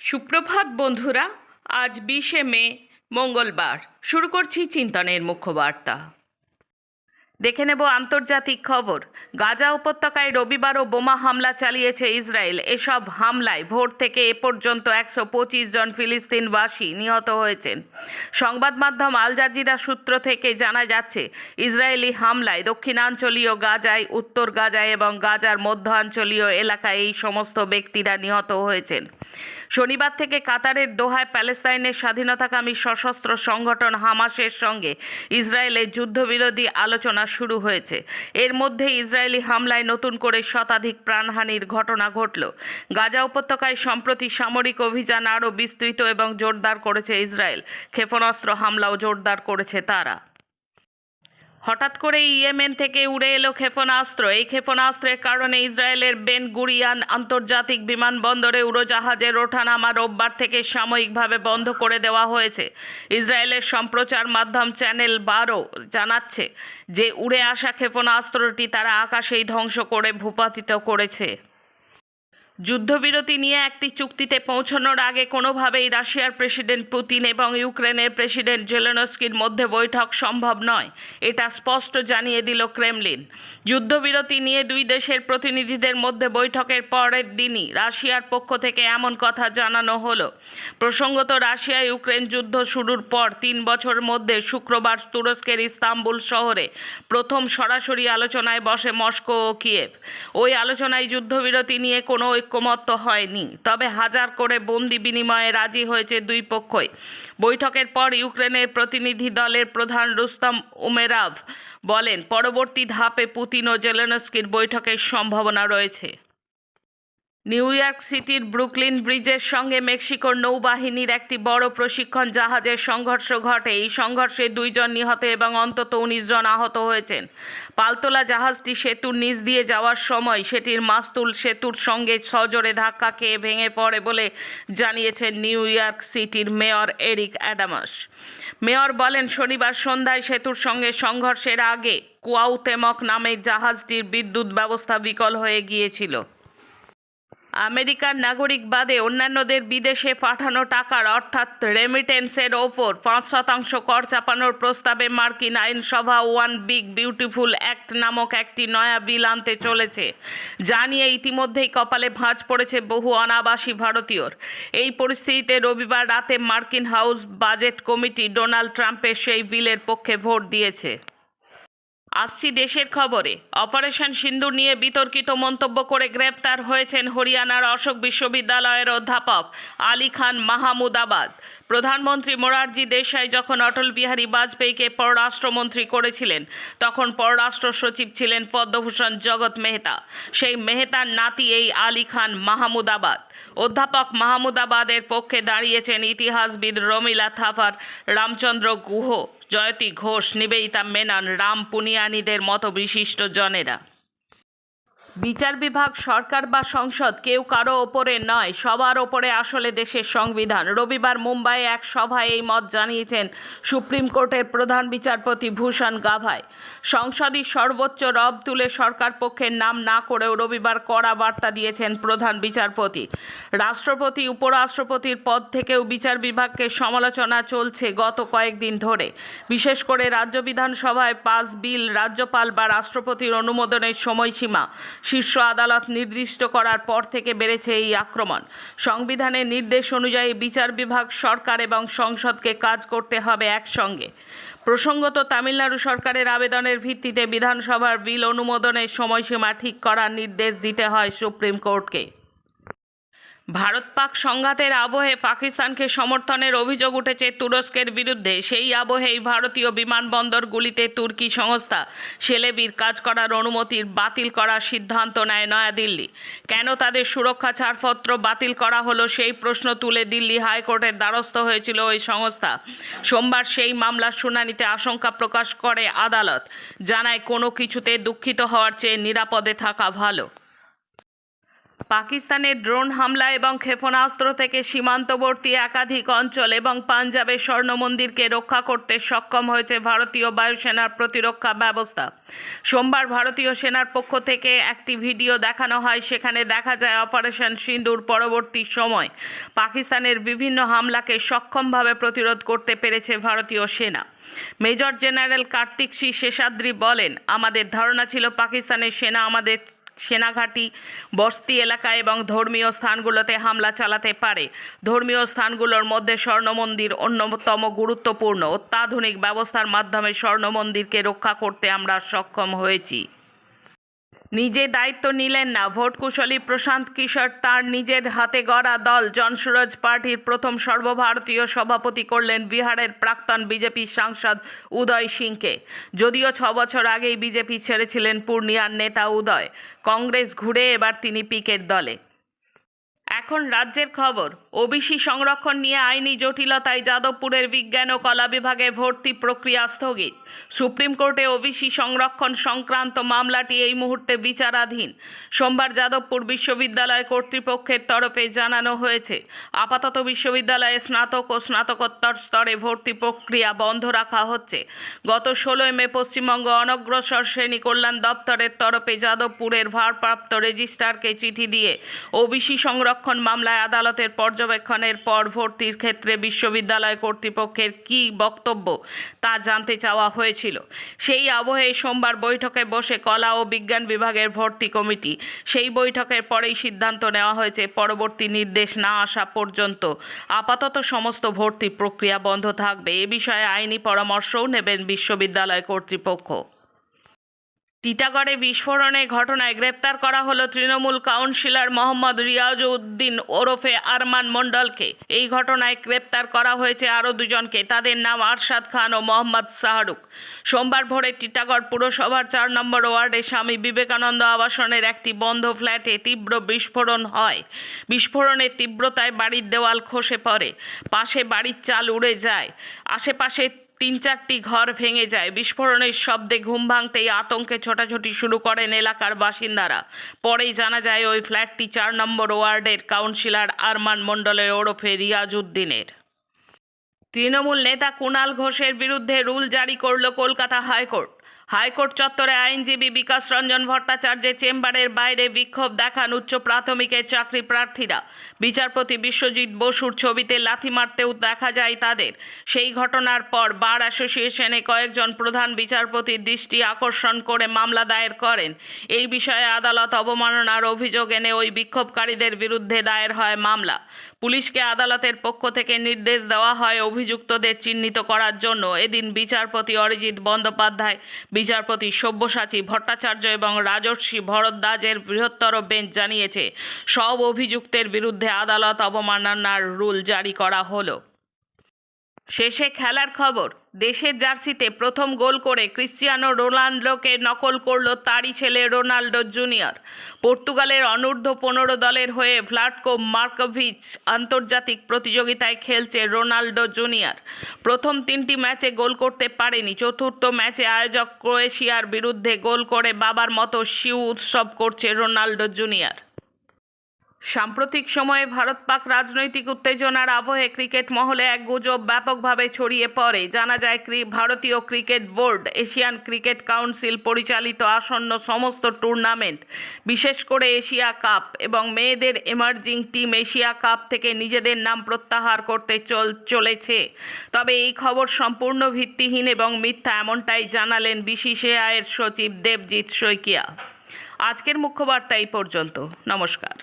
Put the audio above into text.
সুপ্রভাত বন্ধুরা, আজ বিশে মে, মঙ্গলবার। শুরু করছি চিন্তনের মুখ্য বার্তা দেখে নেব আন্তর্জাতিক খবর। গাজা উপত্যকায় রবিবারও বোমা হামলা চালিয়েছে ইসরায়েল। এসব হামলায় ভোর থেকে এ পর্যন্ত একশো পঁচিশ জন ফিলিস্তিনবাসী নিহত হয়েছেন। সংবাদ মাধ্যম আল জাজিরা সূত্র থেকে জানা যাচ্ছে, ইসরায়েলি হামলায় দক্ষিণাঞ্চলীয় গাজায়, উত্তর গাজায় এবং গাজার মধ্যাঞ্চলীয় এলাকায় এই সমস্ত ব্যক্তিরা নিহত হয়েছেন। শনিবার থেকে কাতারের দোহায় প্যালেস্তাইনের স্বাধীনতাকামী সশস্ত্র সংগঠন হামাসের সঙ্গে ইসরায়েলের যুদ্ধবিরোধী আলোচনা শুরু হয়েছে। এর মধ্যে ইসরায়েলি হামলায় নতুন করে শতাধিক প্রাণহানির ঘটনা ঘটল। গাজা উপত্যকায় সম্প্রতি সামরিক অভিযান আরও বিস্তৃত এবং জোরদার করেছে ইসরায়েল। ক্ষেপণাস্ত্র হামলাও জোরদার করেছে তারা। হঠাৎ করে ইয়েমেন থেকে উড়ে এলো ক্ষেপণাস্ত্র। এই ক্ষেপণাস্ত্রের কারণে ইসরায়েলের বেন গুরিয়ান আন্তর্জাতিক বিমানবন্দরে উড়োজাহাজের ওঠানামা রোববার থেকে সাময়িকভাবে বন্ধ করে দেওয়া হয়েছে। ইসরায়েলের সম্প্রচার মাধ্যম চ্যানেল বারো জানাচ্ছে যে, উড়ে আসা ক্ষেপণাস্ত্রটি তারা আকাশেই ধ্বংস করে ভূপাতিত করেছে। যুদ্ধবিরতি নিয়ে একটি চুক্তিতে পৌঁছানোর আগে কোনোভাবেই রাশিয়ার প্রেসিডেন্ট পুতিন এবং ইউক্রেনের প্রেসিডেন্ট জেলেনস্কির মধ্যে বৈঠক সম্ভব নয়, এটা স্পষ্ট জানিয়ে দিল ক্রেমলিন। যুদ্ধবিরতি নিয়ে দুই দেশের প্রতিনিধিদের মধ্যে বৈঠকের পরের দিনই রাশিয়ার পক্ষ থেকে এমন কথা জানানো হলো। প্রসঙ্গত রাশিয়া ইউক্রেন যুদ্ধ শুরুর পর তিন বছর মধ্যে শুক্রবার তুরস্কের ইস্তাম্বুল শহরে প্রথম সরাসরি আলোচনায় বসে মস্কো ও কিয়েভ। ওই আলোচনায় যুদ্ধবিরতি নিয়ে কোনো ঐক্যমত্য হয়নি। তবে হাজার করে বন্দি বিনিময়ে রাজি হয়েছে দুই পক্ষই। বৈঠকের পর ইউক্রেনের প্রতিনিধি দলের প্রধান রুস্তম উমেরাভ বলেন, পরবর্তী ধাপে পুতিন ও জেলেনস্কির বৈঠকের সম্ভাবনা রয়েছে। নিউ ইয়র্ক সিটির ব্রুকলিন ব্রিজের সঙ্গে মেক্সিকোর নৌবাহিনীর একটি বড় প্রশিক্ষণ জাহাজের সংঘর্ষ ঘটে। এই সংঘর্ষে দুইজন নিহত এবং অন্তত উনিশ জন আহত হয়েছেন। পালতোলা জাহাজটি সেতুর নিচ দিয়ে যাওয়ার সময় সেটির মাস্তুল সেতুর সঙ্গে সজোরে ধাক্কা খেয়ে ভেঙে পড়ে বলে জানিয়েছেন নিউ ইয়র্ক সিটির মেয়র এরিক অ্যাডামাস। মেয়র বলেন, শনিবার সন্ধ্যায় সেতুর সঙ্গে সংঘর্ষের আগে কুয়াউতেমক নামের জাহাজটির বিদ্যুৎ ব্যবস্থা বিকল হয়ে গিয়েছিল। আমেরিকার নাগরিক বাদে অন্যান্যদের বিদেশে পাঠানো টাকার অর্থাৎ রেমিটেন্সের ওপর পাঁচ শতাংশ কর চাপানোর প্রস্তাবে মার্কিন আইনসভা ওয়ান বিগ বিউটিফুল অ্যাক্ট নামক একটি নয়া বিল আনতে চলেছে। যা নিয়ে ইতিমধ্যেই কপালে ভাঁজ পড়েছে বহু অনাবাসী ভারতীয়র। এই পরিস্থিতিতে রবিবার রাতে মার্কিন হাউস বাজেট কমিটি ডোনাল্ড ট্রাম্পের সেই বিলের পক্ষে ভোট দিয়েছে। আসছি দেশের খবরে। অপারেশন সিন্দুর নিয়ে বিতর্কিত মন্তব্য করে গ্রেপ্তার হয়েছেন হরিয়ানার অশোক বিশ্ববিদ্যালয়ের অধ্যাপক আলী খান মাহমুদাবাদ। প্রধানমন্ত্রী মোরারজি দেশাই যখন অটল বিহারী বাজপেয়ীকে পররাষ্ট্রমন্ত্রী করেছিলেন, তখন পররাষ্ট্র সচিব ছিলেন পদ্মভূষণ জগৎ মেহতা। সেই মেহতার নাতি এই আলী খান মাহমুদাবাদ। অধ্যাপক মাহমুদাবাদের পক্ষে দাঁড়িয়েছেন ইতিহাসবিদ রমিলা থাফার রামচন্দ্র গুহ, জয়তী ঘোষ, নিবেদিতা মেনন, রাম পুনিয়ানিদের মতো বিশিষ্ট জনেরা। বিচার বিভাগ, সরকার বা সংসদ কেউ কারও ওপরে নয়, সবার ওপরে আসলে দেশের সংবিধান। রবিবার মুম্বাইয়ে এক সভায় এই মত জানিয়েছেন সুপ্রিম কোর্টের প্রধান বিচারপতি ভূষণ গাভাই। সংসদই সর্বোচ্চ রব তুলে সরকার পক্ষের নাম না করেও রবিবার কড়া বার্তা দিয়েছেন প্রধান বিচারপতি। রাষ্ট্রপতি, উপরাষ্ট্রপতির পদ থেকেও বিচার বিভাগকে সমালোচনা চলছে গত কয়েকদিন ধরে। বিশেষ করে রাজ্য বিধানসভায় পাস বিল, রাজ্যপাল বা রাষ্ট্রপতির অনুমোদনের সময়সীমা। শীর্ষ আদালত নির্দিষ্ট করার পর থেকে বেড়েছে এই আক্রমণ। সংবিধানের নির্দেশ অনুযায়ী বিচার বিভাগ, সরকার এবং সংসদকে কাজ করতে হবে একসঙ্গে। প্রসঙ্গত, তামিলনাড়ু সরকারের আবেদনের ভিত্তিতে বিধানসভার বিল অনুমোদনের সময়সীমা ঠিক করার নির্দেশ দিতে হয় সুপ্রিম কোর্টকে। ভারত পাক সংঘাতের আবহে পাকিস্তানকে সমর্থনের অভিযোগ উঠেছে তুরস্কের বিরুদ্ধে। সেই আবহেই ভারতীয় বিমানবন্দরগুলিতে তুর্কি সংস্থা সেলেবির কাজ করার অনুমতির বাতিল করার সিদ্ধান্ত নেয় নয়াদিল্লি। কেন তাদের সুরক্ষা ছাড়পত্র বাতিল করা হলো সেই প্রশ্ন তুলে দিল্লি হাইকোর্টের দ্বারস্থ হয়েছিল ওই সংস্থা। সোমবার সেই মামলার শুনানিতে আশঙ্কা প্রকাশ করে আদালত। জানায়, কোনো কিছুতে দুঃখিত হওয়ার চেয়ে নিরাপদে থাকা ভালো। পাকিস্তানের ড্রোন হামলা এবং ক্ষেপণাস্ত্র থেকে সীমান্তবর্তী একাধিক অঞ্চল এবং পাঞ্জাবের স্বর্ণ মন্দিরকে রক্ষা করতে সক্ষম হয়েছে ভারতীয় বায়ুসেনার প্রতিরক্ষা ব্যবস্থা। সোমবার ভারতীয় সেনার পক্ষ থেকে একটি ভিডিও দেখানো হয়, সেখানে দেখা যায় অপারেশন সিন্দুর পরবর্তী সময়। পাকিস্তানের বিভিন্ন হামলাকে সক্ষমভাবে প্রতিরোধ করতে পেরেছে ভারতীয় সেনা। Major general Kartik C Seshadri বলেন, আমাদের ধারণা ছিল পাকিস্তানের সেনা আমাদের সেনাঘাঁটি, বস্তি এলাকা এবং ধর্মীয় স্থানগুলোতে হামলা চালাতে পারে। ধর্মীয় স্থানগুলোর মধ্যে স্বর্ণ মন্দির অন্যতম গুরুত্বপূর্ণ। অত্যাধুনিক ব্যবস্থার মাধ্যমে স্বর্ণ মন্দিরকে রক্ষা করতে আমরা সক্ষম হয়েছি। নিজে দায়িত্ব নিলেন না। ভোট কুশলী প্রশান্ত কিশোর তার নিজের হাতে গড়া দল। জনসুরজ পার্টির প্রথম সর্বভারতীয় সভাপতি করলেন বিহারের প্রাক্তন বিজেপি সাংসদ উদয় সিংকে। যদিও ছ বছর আগেই বিজেপি ছেড়েছিলেন পূর্ণিয়ার নেতা উদয়। কংগ্রেস ঘুরে এবার তিনি পিকের দলে। এখন রাজ্যের খবর। ওবিসি সংরক্ষণ নিয়ে আইনি জটিলতায় যাদবপুরের বিজ্ঞান ও কলা বিভাগে ভর্তি প্রক্রিয়া স্থগিত। সুপ্রিম কোর্টে ওবিসি সংরক্ষণ সংক্রান্ত মামলাটি এই মুহূর্তে বিচারাধীন। সোমবার যাদবপুর বিশ্ববিদ্যালয় কর্তৃপক্ষের তরফে জানানো হয়েছে, আপাতত বিশ্ববিদ্যালয়ে স্নাতক ও স্নাতকোত্তর স্তরে ভর্তি প্রক্রিয়া বন্ধ রাখা হচ্ছে। গত ষোলোই মে পশ্চিমবঙ্গ অনগ্রসর শ্রেণি কল্যাণ দপ্তরের তরফে যাদবপুরের ভারপ্রাপ্ত রেজিস্ট্রারকে চিঠি দিয়ে ওবিসি সংরক্ষণ মামলায় আদালতের পর্যবেক্ষণের পর ভর্তির ক্ষেত্রে বিশ্ববিদ্যালয় কর্তৃপক্ষের কি বক্তব্য তা জানতে চাওয়া হয়েছিল। সেই আবহে সোমবার বৈঠকে বসে কলা ও বিজ্ঞান বিভাগের ভর্তি কমিটি। সেই বৈঠকের পরেই সিদ্ধান্ত নেওয়া হয়েছে, পরবর্তী নির্দেশ না আসা পর্যন্ত আপাতত সমস্ত ভর্তি প্রক্রিয়া বন্ধ থাকবে। এ বিষয়ে আইনি পরামর্শও নেবেন বিশ্ববিদ্যালয় কর্তৃপক্ষ। টিটাগড়ে বিস্ফোরণের ঘটনায় গ্রেপ্তার করা হলো তৃণমূল কাউন্সিলর মোহাম্মদ রিয়াজ উদ্দিন ওরফে আরমান মণ্ডলকে। এই ঘটনায় গ্রেপ্তার করা হয়েছে আরও দুজনকে, তাদের নাম আরশাদ খান ও মোহাম্মদ শাহরুখ। সোমবার ভোরে টিটাগড় পুরসভার চার নম্বর ওয়ার্ডে স্বামী বিবেকানন্দ আবাসনের একটি বন্ধ ফ্ল্যাটে তীব্র বিস্ফোরণ হয়। বিস্ফোরণের তীব্রতায় বাড়ির দেওয়াল খসে পড়ে, পাশে বাড়ির চাল উড়ে যায়। আশেপাশে তিন চারটি ঘর ভেঙে যায়। বিস্ফোরণের শব্দে ঘুম ভাঙতেই আতঙ্কে ছোটাছুটি শুরু করেন এলাকার বাসিন্দারা। পরেই জানা যায়, ওই ফ্ল্যাটটি চার নম্বর ওয়ার্ডের কাউন্সিলর আরমান মণ্ডলের ওরফে রিয়াজ উদ্দিনের তৃণমূল নেতা কুণাল ঘোষের বিরুদ্ধে রুল জারি করল কলকাতা হাইকোর্ট। হাইকোর্ট চত্বরে আইনজীবী বিকাশ রঞ্জন ভট্টাচার্যের চেম্বারের বাইরে বিক্ষোভ দেখান উচ্চ প্রাথমিকের চাকরি প্রার্থীরা। বিচারপতি বিশ্বজিৎ বসুর ছবিতে লাথি মারতেও দেখা যায় তাদের। সেই ঘটনার পর বার অ্যাসোসিয়েশনে কয়েকজন প্রধান বিচারপতির দৃষ্টি আকর্ষণ করে মামলা দায়ের করেন। এই বিষয়ে আদালত অবমাননার অভিযোগ এনে ওই বিক্ষোভকারীদের বিরুদ্ধে দায়ের হয় মামলা। পুলিশকে আদালতের পক্ষ থেকে নির্দেশ দেওয়া হয় অভিযুক্তদের চিহ্নিত করার জন্য। এদিন বিচারপতি অরিজিৎ বন্দ্যোপাধ্যায়, বিচারপতি সব্যসাচী ভট্টাচার্য এবং রাজর্ষি ভরদ্বাজের বৃহত্তর বেঞ্চ জানিয়েছে, সব অভিযুক্তের বিরুদ্ধে আদালত অবমাননার রুল জারি করা হলো। শেষে খেলার খবর, দেশের জার্সিতে প্রথম গোল করে ক্রিশ্চিয়ানো রোনাল্ডোকে নকল করল তারই ছেলে রোনাল্ডো জুনিয়র। পর্তুগালের অনূর্ধ্ব পনেরো দলের হয়ে ভ্লাটকো মার্কোভিচ আন্তর্জাতিক প্রতিযোগিতায় খেলছে রোনাল্ডো জুনিয়র। প্রথম তিনটি ম্যাচে গোল করতে পারেনি, চতুর্থ ম্যাচে আয়োজক ক্রোয়েশিয়ার বিরুদ্ধে গোল করে বাবার মতো শিউ উৎসব করছে রোনাল্ডো জুনিয়র। সাম্প্রতিক সময়ে ভারত পাক রাজনৈতিক উত্তেজনার আবহে ক্রিকেট মহলে এক গুজব ব্যাপকভাবে ছড়িয়ে পড়ে। জানা যায় ভারতীয় cricket board, Asian cricket council পরিচালিত আসন্ন সমস্ত টুর্নামেন্ট, বিশেষ করে এশিয়া কাপ এবং মেয়েদের এমার্জিং টিম এশিয়া কাপ থেকে নিজেদের নাম প্রত্যাহার করতে চল চলেছে। তবে এই খবর সম্পূর্ণ ভিত্তিহীন এবং মিথ্যা এমনটাই জানালেন বিসিসিআইয়ের সচিব দেবজিৎ শইকিয়া। আজকের মুখ্য বার্তা এই পর্যন্ত। নমস্কার।